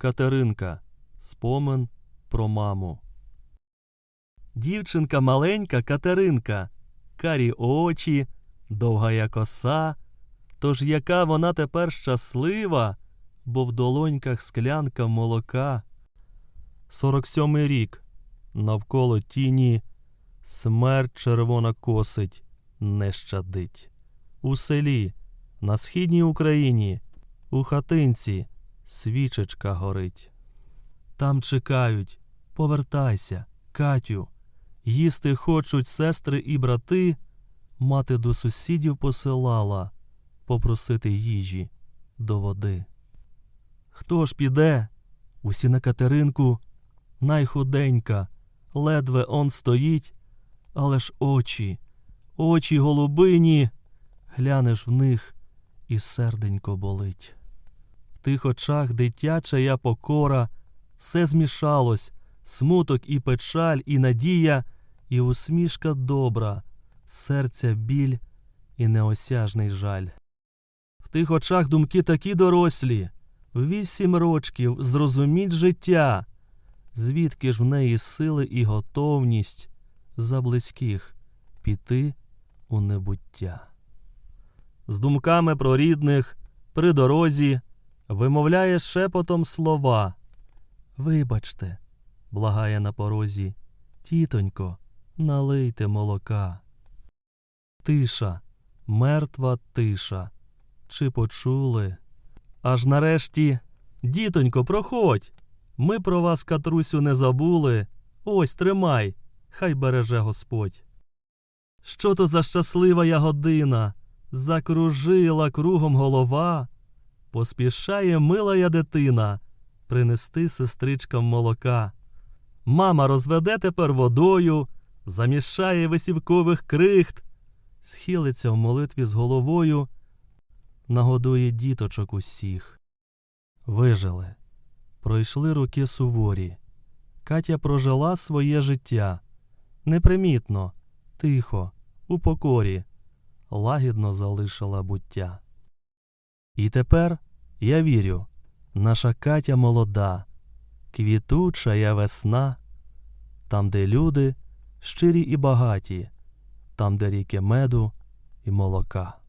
Катеринка. Спомин про маму. Дівчинка маленька Катеринка, карі очі, довгая коса. Тож яка вона тепер щаслива, бо в долоньках склянка молока. Сорок сьомий рік. Навколо тіні смерть червона косить, не щадить. У селі, на східній Україні, у хатинці свічечка горить. Там чекають, повертайся, Катю. Їсти хочуть сестри і брати. Мати до сусідів посилала попросити їжі до води. Хто ж піде? Усі на Катеринку найхуденька, ледве он стоїть, але ж очі, очі голубині, глянеш в них і серденько болить. Тих очах дитяча я покора, все змішалось, смуток і печаль, і надія, і усмішка добра, серця біль і неосяжний жаль. В тих очах думки такі дорослі, вісім рочків зрозуміть життя, звідки ж в неї сили і готовність за близьких піти у небуття. З думками про рідних при дорозі вимовляє шепотом слова. Вибачте, благає на порозі, тітонько, налийте молока. Тиша, мертва тиша. Чи почули? Аж нарешті, дітонько, проходь. Ми про вас, Катрусю, не забули. Ось тримай, хай береже Господь. Що то за щаслива я година? Закружила кругом голова. Поспішає мила я дитина принести сестричкам молока. Мама розведе тепер водою, замішає висівкових крихт, схилиться в молитві з головою, нагодує діточок усіх. Вижили. Пройшли роки суворі. Катя прожила своє життя. Непримітно, тихо, у покорі, лагідно залишила буття. І тепер я вірю, наша Катя молода, квітуча я весна, там, де люди щирі і багаті, там, де ріки меду і молока.